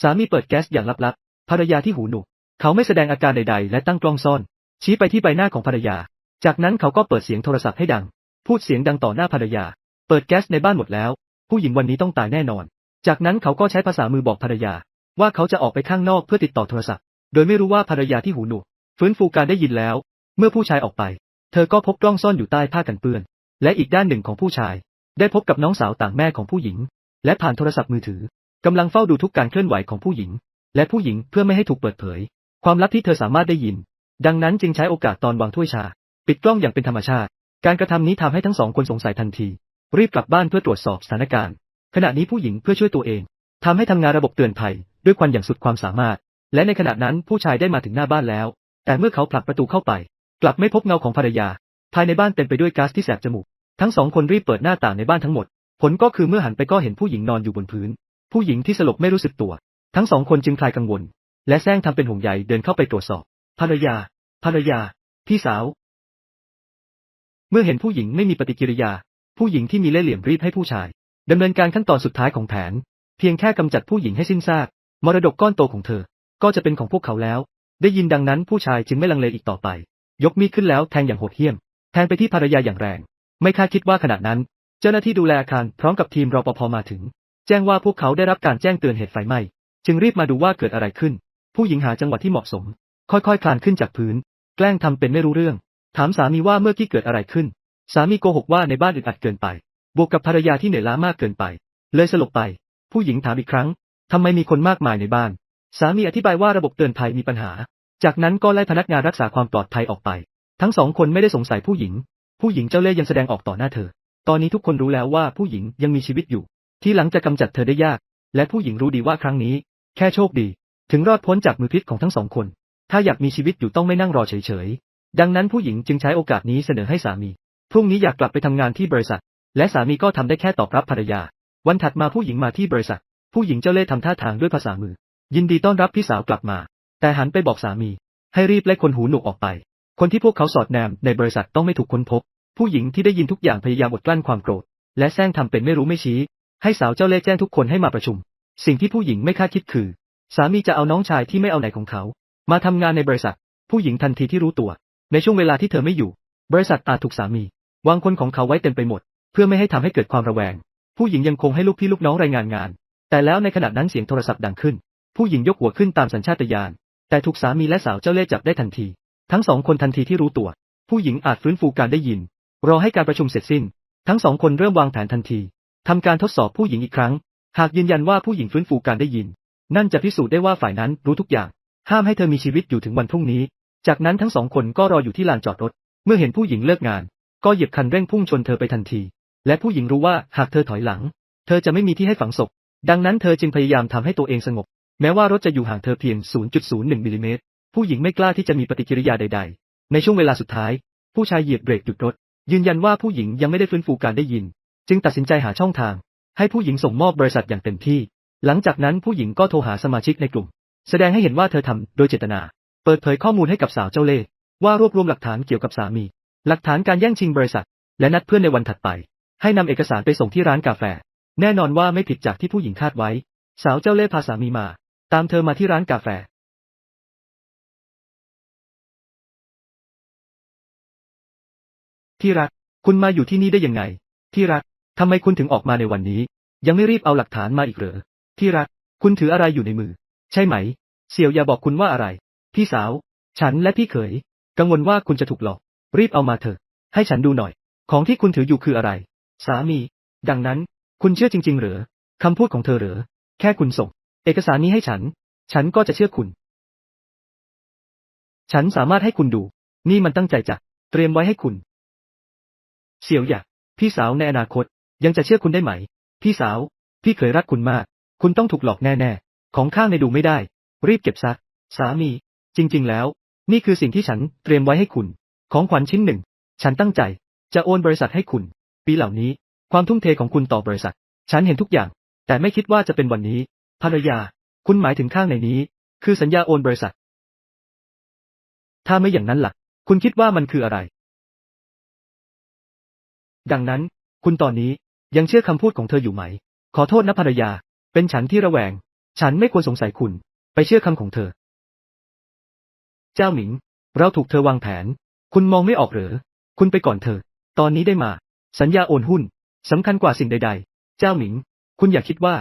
สามีเปิดแก๊สอย่างลับๆ ภรรยาที่หูหนวกเขาไม่แสดงอาการใดๆ และตั้งกล้องซ่อน ชี้ไปที่ใบหน้าของภรรยา จากนั้นเขาก็เปิดเสียงโทรศัพท์ให้ดัง พูดเสียงดังต่อหน้าภรรยา เปิดแก๊สในบ้านหมดแล้ว ผู้หญิงวันนี้ต้องตายแน่นอน จากนั้นเขาก็ใช้ภาษามือบอกภรรยา ว่าเขาจะออกไปข้างนอกเพื่อติดต่อโทรศัพท์ โดยไม่รู้ว่าภรรยาที่หูหนวกฟื้นฟูการได้ยินแล้ว เมื่อผู้ชายออกไป เธอก็พบกล้องซ่อนอยู่ใต้ผ้ากันเปื้อน และอีกด้านหนึ่งของผู้ชาย ได้พบกับน้องสาวต่างแม่ของผู้หญิง และผ่านโทรศัพท์มือถือ กำลังเฝ้าดูทุกการเคลื่อนไหวของผู้หญิง และผู้หญิงเพื่อไม่ให้ถูกเปิดเผย ความลับที่เธอสามารถได้ยิน ดังนั้นจึงใช้โอกาสตอนวางถ้วยชา ปิดกล้องอย่างเป็นธรรมชาติ การกระทำนี้ทำให้ทั้งสองคนสงสัยทันที รีบกลับบ้านเพื่อตรวจสอบสถานการณ์ ขณะนี้ผู้หญิงเพื่อช่วยตัวเองทำให้ทำงานระบบเตือนภัยด้วยควันอย่างสุดความสามารถ และในขณะนั้นผู้ชายได้มาถึงหน้าบ้านแล้ว แต่เมื่อเขาผลักประตูเข้าไป กลับไม่พบเงาของภรรยา ภายในบ้านเต็มไปด้วยก๊าซที่แสบจมูก ทั้งสองคนรีบเปิดหน้าต่างในบ้านทั้งหมด ผลก็คือเมื่อหันไปก็เห็นผู้หญิงนอนอยู่บนพื้น ผู้หญิงที่สลบไม่รู้สึกตัว ทั้งสองคนจึงคลายกังวล และแซงทำเป็นห่วงใยเดินเข้าไปตรวจสอบ ภรรยา ภรรยา พี่สาว เมื่อเห็นผู้หญิงไม่มีปฏิกิริยา ผู้หญิงที่มีเล่ห์เหลี่ยมรีบให้ผู้ชายดำเนินการขั้นตอนสุดท้ายของแผน เพียงแค่กำจัดผู้หญิงให้สิ้นซาก มรดกก้อนโตของเธอ ก็จะเป็นของพวกเขาแล้ว ได้ยินดังนั้นผู้ชายจึงไม่ลังเลอีกต่อไป ยกมีดขึ้นแล้วแทงอย่างโหดเหี้ยม แทงไปที่ภรรยาอย่างแรง ไม่คาดคิดว่าขณะนั้น เจ้าหน้าที่ดูแลอาคารพร้อมกับทีมรปภมาถึง แจ้งว่าพวกเขาได้รับการแจ้งเตือนเหตุไฟไหม้ จึงรีบมาดูว่าเกิดอะไรขึ้น ผู้หญิงหาจังหวะที่เหมาะสม ค่อยๆคลานขึ้นจากพื้น แกล้งทำเป็นไม่รู้เรื่อง ถามสามีว่าเมื่อกี้เกิดอะไรขึ้น สามีโกหกว่าในบ้านอึดอัดเกินไป บวกกับภรรยาที่เหนื่อยล้ามากเกินไป เลยสลบไป ผู้หญิงถามอีกครั้งทำไมมีคนมากมายในบ้าน สามีอธิบายว่าระบบเตือนภัยมีปัญหา จากนั้นก็ไล่พนักงานรักษาความปลอดภัยออกไป ทั้งสองคนไม่ได้สงสัยผู้หญิง ผู้หญิงเจ้าเล่ห์ยังแสดงออกต่อหน้าเธอ ตอนนี้ทุกคนรู้แล้วว่าผู้หญิงยังมีชีวิตอยู่ ที่หลังจะกำจัดเธอได้ยาก และผู้หญิงรู้ดีว่าครั้งนี้ แค่โชคดี ถึงรอดพ้นจากมือพิษของทั้งสองคน ถ้าอยากมีชีวิตอยู่ต้องไม่นั่งรอเฉยๆ ดังนั้นผู้หญิงจึงใช้โอกาสนี้เสนอให้สามี พรุ่งนี้อยากกลับไปทำงานที่บริษัท และสามีก็ทำได้แค่ตอบรับภรรยา วันถัดมาผู้หญิงมาที่บริษัท ผู้หญิงเจ้าเล่ห์ทำท่าทางด้วยภาษามือ ยินดีต้อนรับพี่สาวกลับมา แต่หันไปบอกสามี ให้รีบไล่คนหูหนวกออกไป คนที่พวกเขาสอดแนมในบริษัทต้องไม่ถูกค้นพบ ผู้หญิงที่ได้ยินทุกอย่างพยายามอดกลั้นความโกรธ และแซงทำเป็นไม่รู้ไม่ชี้ ให้สาวเจ้าเล่ห์แจ้งทุกคนให้มาประชุม สิ่งที่ผู้หญิงไม่คาดคิดคือ สามีจะเอาน้องชายที่ไม่เอาไหนของเขา มาทำงานในบริษัท ผู้หญิงทันทีที่รู้ตัว ในช่วงเวลาที่เธอไม่อยู่ บริษัทอาจถูกสามี วางคนของเขาไว้เต็มไปหมด เพื่อไม่ให้ทำให้เกิดความระแวง ผู้หญิงยังคงให้ลูกพี่ลูกน้องรายงานงาน แต่แล้วในขณะนั้นเสียงโทรศัพท์ดังขึ้น ผู้หญิงยกหัวขึ้นตามสัญชาตญาณแต่ถูกสามีและสาวเจ้าเล่ห์จับได้ทันที ทั้งสองคนทันทีที่รู้ตัว ผู้หญิงอาจฟื้นฟูการได้ยิน รอให้การประชุมเสร็จสิ้น ทั้งสองคนเริ่มวางแผนทันที ทำการทดสอบผู้หญิงอีกครั้ง หากยืนยันว่าผู้หญิงฟื้นฟูการได้ยิน นั่นจะพิสูจน์ได้ว่าฝ่ายนั้นรู้ทุกอย่าง ห้ามให้เธอมีชีวิตอยู่ถึงวันพรุ่งนี้ จากนั้นทั้งสองคนก็รออยู่ที่ลานจอดรถ เมื่อเห็นผู้หญิงเลิกงาน ก็เหยียบคันเร่งพุ่งชนเธอไปทันที และผู้หญิงรู้ว่าหากเธอถอยหลัง เธอจะไม่มีที่ให้ฝังศพ ดังนั้นเธอจึงพยายามทำให้ตัวเองสงบ แม้ว่ารถจะอยู่ห่างเธอเพียง 0.01มิลลิเมตร ผู้หญิงไม่กล้าที่จะมีปฏิกิริยาใด ๆ ในช่วงเวลาสุดท้าย ผู้ชายเหยียบเบรกหยุดรถ ยืนยันว่าผู้หญิงยังไม่ได้ฟื้นฟูการได้ยิน จึงตัดสินใจหาช่องทาง ให้ผู้หญิงส่งมอบบริษัทอย่างเต็มที่ หลังจากนั้นผู้หญิงก็โทรหาสมาชิกในกลุ่ม แสดงให้เห็นว่าเธอทำโดยเจตนา เปิดเผยข้อมูลให้กับสาวเจ้าเล่ห์ว่ารวบรวมหลักฐานเกี่ยวกับสามี หลักฐานการแย่งชิงบริษัท และนัดเพื่อนในวันถัดไป ให้นำเอกสารไปส่งที่ร้านกาแฟ แน่นอนว่าไม่ผิดจากที่ผู้หญิงคาดไว้ สาวเจ้าเล่ห์พาสามีมา ตามเธอมาที่ร้านกาแฟที่รัก คุณมาอยู่ที่นี่ได้ยังไง ที่รัก ทำไมคุณถึงออกมาในวันนี้ ยังไม่รีบเอาหลักฐานมาอีกเหรอ ที่รัก คุณถืออะไรอยู่ในมือ ใช่ไหม เสี่ยวอย่าบอกคุณว่าอะไร พี่สาว ฉันและพี่เขย กังวลว่าคุณจะถูกหลอก รีบเอามาเถอะ ให้ฉันดูหน่อย ของที่คุณถืออยู่คืออะไร สามี ดังนั้น คุณเชื่อจริง ๆ เหรอคำพูดของเธอเหรอ แค่คุณส่ง เอกสารนี้ให้ฉัน ฉันก็จะเชื่อคุณ ฉันสามารถให้คุณดู นี่มันตั้งใจจะเตรียมไว้ให้คุณ เสี่ยวหยากพี่สาวในอนาคต ยังจะเชื่อคุณได้ไหม พี่สาว พี่เคยรักคุณมาก คุณต้องถูกหลอกแน่ ๆ ของข้างในดูไม่ได้ รีบเก็บซะ สามี จริง ๆ แล้ว นี่คือสิ่งที่ฉันเตรียมไว้ให้คุณ ของขวัญชิ้นหนึ่ง ฉันตั้งใจ จะโอนบริษัทให้คุณ ปีเหล่านี้ ความทุ่มเทของคุณต่อบริษัท ฉันเห็นทุกอย่าง แต่ไม่คิดว่าจะเป็นวันนี้ ภรรยา คุณหมายถึงข้างในนี้ คือสัญญาโอนบริษัท ถ้าไม่อย่างนั้นล่ะ คุณคิดว่ามันคืออะไร ดังนั้น คุณตอนนี้ ยังเชื่อคำพูดของเธออยู่ไหม ขอโทษนะภรรยา เป็นฉันที่ระแวง ฉันไม่ควรสงสัยคุณ ไปเชื่อคำของเธอ เจ้าหมิง เราถูกเธอวางแผน คุณมองไม่ออกเหรอ คุณไปก่อนเธอ ตอนนี้ได้มา สัญญาโอนหุ้นสำคัญกว่าสิ่งใด ๆ เจ้าหมิง คุณอย่าคิดว่า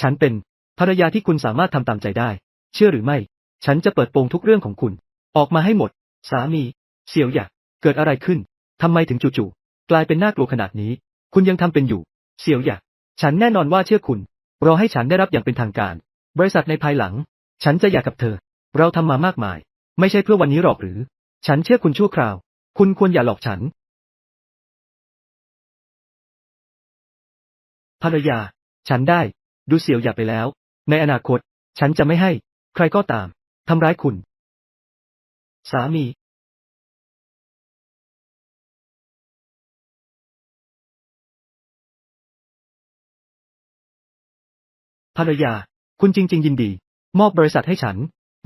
ฉันเป็นภรรยาที่คุณสามารถทำตามใจได้ เชื่อหรือไม่ ฉันจะเปิดโปงทุกเรื่องของคุณ ออกมาให้หมด สามี เสี่ยวหยากเกิดอะไรขึ้นทำไมถึงจู่ๆกลายเป็นน่ากลัวขนาดนี้ คุณยังทำเป็นอยู่ เสี่ยวหยากฉันแน่นอนว่าเชื่อคุณ รอให้ฉันได้รับอย่างเป็นทางการ บริษัทในภายหลัง ฉันจะอยากกับเธอ เราทำมามากมาย ไม่ใช่เพื่อวันนี้หรอกหรือ ฉันเชื่อคุณชั่วคราว คุณควรอย่าหลอกฉัน ภรรยา ฉันได้ ดูเสี่ยวหยากไปแล้ว ในอนาคต ฉันจะไม่ให้ ใครก็ตามทำร้ายคุณ สามี ภรรยา คุณจริง ๆ ยินดี มอบบริษัทให้ฉัน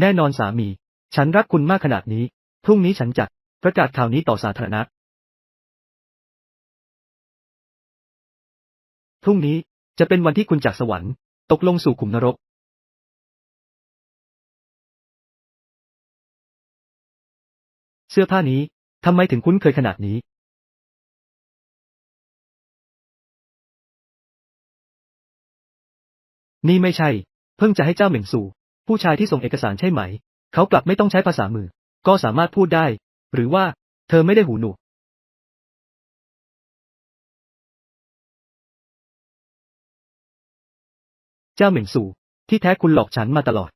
แน่นอนสามี ฉันรักคุณมากขนาดนี้ พรุ่งนี้ฉันจะประกาศข่าวนี้ต่อสาธารณะ พรุ่งนี้จะเป็นวันที่คุณจากสวรรค์ตกลงสู่ขุมนรก เสื้อผ้านี้ทำไมถึงคุ้นเคยขนาดนี้ นี่ไม่ใช่ เพิ่งจะให้เจ้าเหม่งสู่ ผู้ชายที่ส่งเอกสารใช่ไหม เขากลับไม่ต้องใช้ภาษามือ ก็สามารถพูดได้ หรือว่า เธอไม่ได้หูหนวกเจ้าเหม่งสู่ ที่แท้คุณหลอกฉันมาตลอด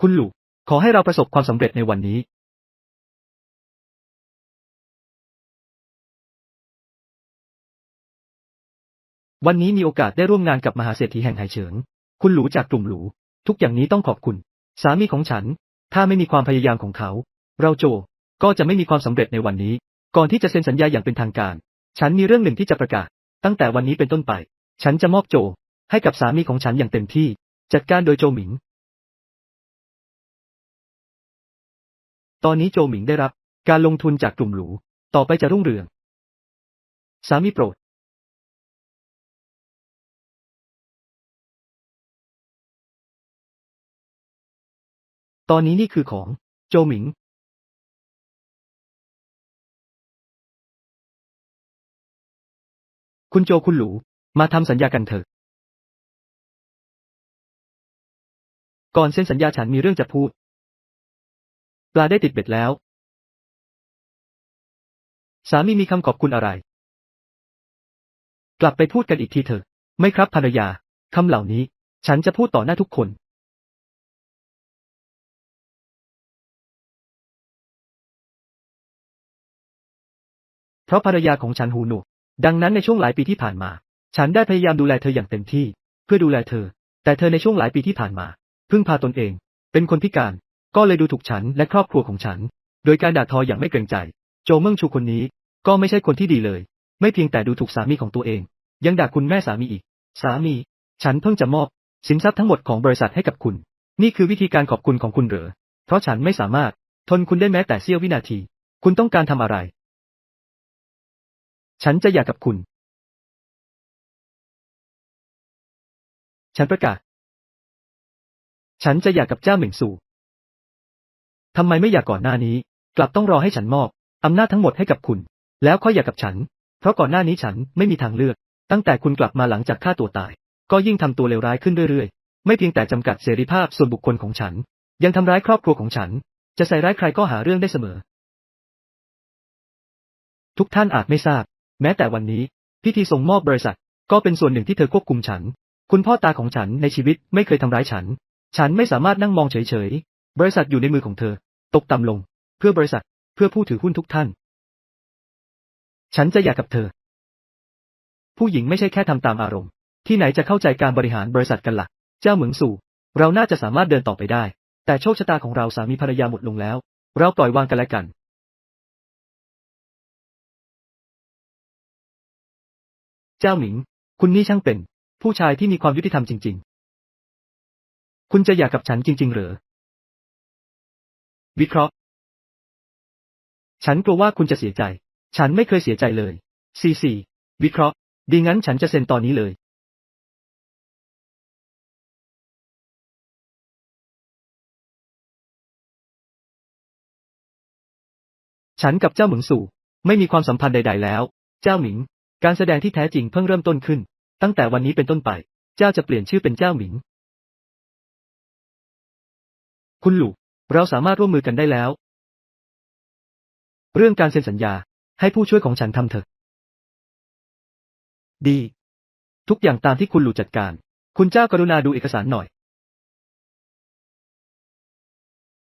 คุณหลู ขอให้เราประสบความสำเร็จในวันนี้วันนี้มีโอกาสได้ร่วมงานกับมหาเศรษฐีแห่งไหเฉิง คุณหลูจากกลุ่มหลู ทุกอย่างนี้ต้องขอบคุณ สามีของฉัน ถ้าไม่มีความพยายามของเขา เราโจ ก็จะไม่มีความสำเร็จในวันนี้ ก่อนที่จะเซ็นสัญญาอย่างเป็นทางการ ฉันมีเรื่องหนึ่งที่จะประกาศ ตั้งแต่วันนี้เป็นต้นไป ฉันจะมอบโจ ให้กับสามีของฉันอย่างเต็มที่ จัดการโดยโจหมิง ตอนนี้โจหมิงได้รับ การลงทุนจากกลุ่มหรูต่อไปจะรุ่งเรือง สามีโปรด ตอนนี้นี่คือของ โจหมิง คุณโจคุณหลูมาทำสัญญากันเถอะ ก่อนเซ็นสัญญาฉันมีเรื่องจะพูด ลาได้ติดเบ็ดแล้ว สามีมีคำขอบคุณอะไร กลับไปพูดกันอีกทีเถอะ ไม่ครับภรรยาคำเหล่านี้ ฉันจะพูดต่อหน้าทุกคน เพราะภรรยาของฉันหูหนวกดังนั้นในช่วงหลายปีที่ผ่านมา ฉันได้พยายามดูแลเธออย่างเต็มที่ เพื่อดูแลเธอ แต่เธอในช่วงหลายปีที่ผ่านมา พึ่งพาตนเอง เป็นคนพิการ ก็เลยดูถูกฉันและครอบครัวของฉัน โดยการด่าทออย่างไม่เกรงใจ โจเมิงชูคนนี้ ก็ไม่ใช่คนที่ดีเลย ไม่เพียงแต่ดูถูกสามีของตัวเอง ยังด่าคุณแม่สามีอีก สามี ฉันเพิ่งจะมอบ สินทรัพย์ทั้งหมดของบริษัทให้กับคุณ นี่คือวิธีการขอบคุณของคุณเหรอ เพราะฉันไม่สามารถ ทนคุณได้แม้แต่เสี้ยววินาที คุณต้องการทำอะไร ฉันจะอยากกับคุณ ฉันประกาศ ฉันจะอยากกับเจ้าเหม่งสู่ ทำไมไม่อยากก่อนหน้านี้ กลับต้องรอให้ฉันมอบอำนาจทั้งหมดให้กับคุณ แล้วค่อยอยากกับฉัน เพราะก่อนหน้านี้ฉันไม่มีทางเลือก ตั้งแต่คุณกลับมาหลังจากฆ่าตัวตาย ก็ยิ่งทำตัวเลวร้ายขึ้นเรื่อยๆ ไม่เพียงแต่จำกัดเสรีภาพส่วนบุคคลของฉัน ยังทำร้ายครอบครัวของฉัน จะใส่ร้ายใครก็หาเรื่องได้เสมอ ทุกท่านอาจไม่ทราบ แม้แต่วันนี้ พิธีส่งมอบบริษัท ก็เป็นส่วนหนึ่งที่เธอควบคุมฉัน คุณพ่อตาของฉันในชีวิตไม่เคยทำร้ายฉัน ฉันไม่สามารถนั่งมองเฉยๆ บริษัทอยู่ในมือของเธอ ตกต่ำลง เพื่อบริษัท เพื่อผู้ถือหุ้นทุกท่าน ฉันจะอยากกับเธอ ผู้หญิงไม่ใช่แค่ทำตามอารมณ์ ที่ไหนจะเข้าใจการบริหารบริษัทกันละ่ะ เจ้าเหมืองสู่ เราน่าจะสามารถเดินต่อไปได้ แต่โชคชะตาของเราสามีภรรยาหมดลงแล้ว เราปล่อยวางกันและกันเจ้าหมิง คุณนี่ช่างเป็น ผู้ชายที่มีความยุติธรรมจริง ๆ คุณจะอยากกับฉันจริง ๆ เหรอ วิเคราะห์ ฉันกลัวว่าคุณจะเสียใจ ฉันไม่เคยเสียใจเลยซีซีวิเคราะห์ ดีงั้นฉันจะเซ็นตอนนี้เลย ฉันกับเจ้าหมิงสู่ ไม่มีความสัมพันธ์ใด ๆ แล้ว เจ้าหมิง การแสดงที่แท้จริงเพิ่งเริ่มต้นขึ้น ตั้งแต่วันนี้เป็นต้นไป เจ้าจะเปลี่ยนชื่อเป็นเจ้าหมิง คุณหลู่ เราสามารถร่วมมือกันได้แล้ว เรื่องการเซ็นสัญญา ให้ผู้ช่วยของฉันทำเถอะ ดี ทุกอย่างตามที่คุณหลู่จัดการ คุณเจ้ากรุณาดูเอกสารหน่อย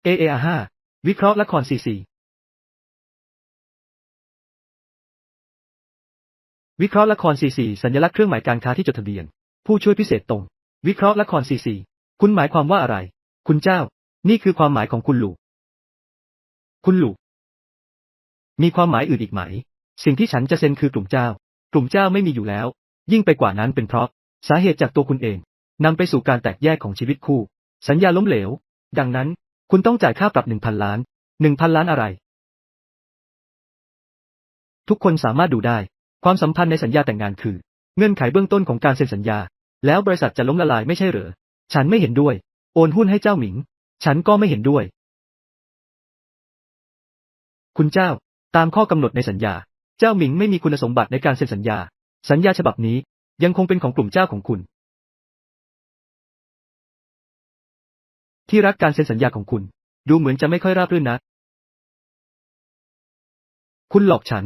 AAR 5วิเคราะห์ละคร CC วิเคราะห์ละคร CC สัญลักษณ์เครื่องหมายการค้าที่จดทะเบียน ผู้ช่วยพิเศษตรง วิเคราะห์ละคร CC คุณหมายความว่าอะไร คุณเจ้า นี่คือความหมายของคุณหลูคุณหลูมีความหมายอื่นอีกไหม สิ่งที่ฉันจะเซ็นคือกลุ่มเจ้า กลุ่มเจ้าไม่มีอยู่แล้ว ยิ่งไปกว่านั้นเป็นเพราะ สาเหตุจากตัวคุณเองนำไปสู่การแตกแยกของชีวิตคู่ สัญญาล้มเหลว ดังนั้น คุณต้องจ่ายค่าปรับหนึ่งพันล้านหนึ่งพันล้านอะไร ทุกคนสามารถดูได้ ความสัมพันธ์ในสัญญาแต่งงานคือ เงื่อนไขเบื้องต้นของการเซ็นสัญญา แล้วบริษัทจะล้มละลายไม่ใช่เหรอ ฉันไม่เห็นด้วย โอนหุ้นให้เจ้าหมิง ฉันก็ไม่เห็นด้วย คุณเจ้า ตามข้อกำหนดในสัญญา เจ้าหมิงไม่มีคุณสมบัติในการเซ็นสัญญา สัญญาฉบับนี้ยังคงเป็นของกลุ่มเจ้าของคุณ ที่รักการเซ็นสัญญาของคุณ ดูเหมือนจะไม่ค่อยราบรื่นนะ คุณหลอกฉัน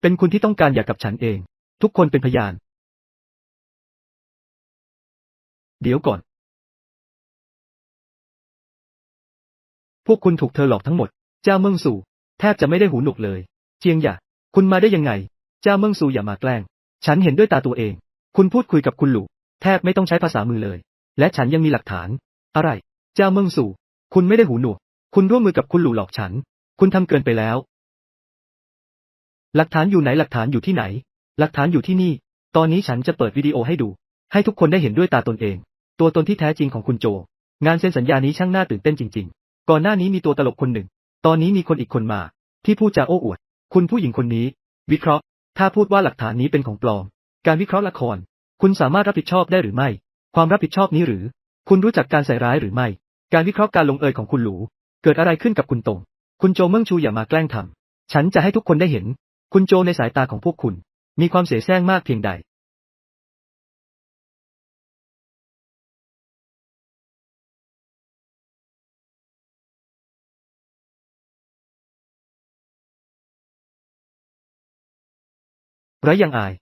เป็นคุณที่ต้องการอยากกับฉันเอง ทุกคนเป็นพยาน เดี๋ยวก่อน พวกคุณถูกเธอหลอกทั้งหมด เจ้าเมืองสู่แทบจะไม่ได้หูหนวกเลย เจียงหยาคุณมาได้ยังไง เจ้าเมืองสู่อย่ามาแกล้ง ฉันเห็นด้วยตาตัวเอง คุณพูดคุยกับคุณหลู่แทบไม่ต้องใช้ภาษามือเลย และฉันยังมีหลักฐาน อะไร เจ้าเมืองสู่ คุณไม่ได้หูหนวก คุณร่วมมือกับคุณหลู่หลอกฉัน คุณทำเกินไปแล้ว หลักฐานอยู่ไหนหลักฐานอยู่ที่ไหน หลักฐานอยู่ที่นี่ ตอนนี้ฉันจะเปิดวิดีโอให้ดู ให้ทุกคนได้เห็นด้วยตาตนเอง ตัวตนที่แท้จริงของคุณโจ งานเซ็นสัญญานี้ช่างน่าตื่นเต้นจริง ๆ ก่อนหน้านี้มีตัวตลกคนหนึ่ง ตอนนี้มีคนอีกคนมา ที่พูดจาโอ้อวด คุณผู้หญิงคนนี้ วิเคราะห์ ถ้าพูดว่าหลักฐานนี้เป็นของปลอม การวิเคราะห์ละคร คุณสามารถรับผิดชอบได้หรือไม่ ความรับผิดชอบนี้หรือ คุณรู้จักการใส่ร้ายหรือไม่ การวิเคราะห์การลงเอยของคุณหลู เกิดอะไรขึ้นกับคุณตง คุณโจเมืองชูอย่ามาแกล้งทำฉันจะให้ทุกคนได้เห็น คุณโจในสายตาของพวกคุณ มีความเสียแซงมากเพียงใด ไรยังอาย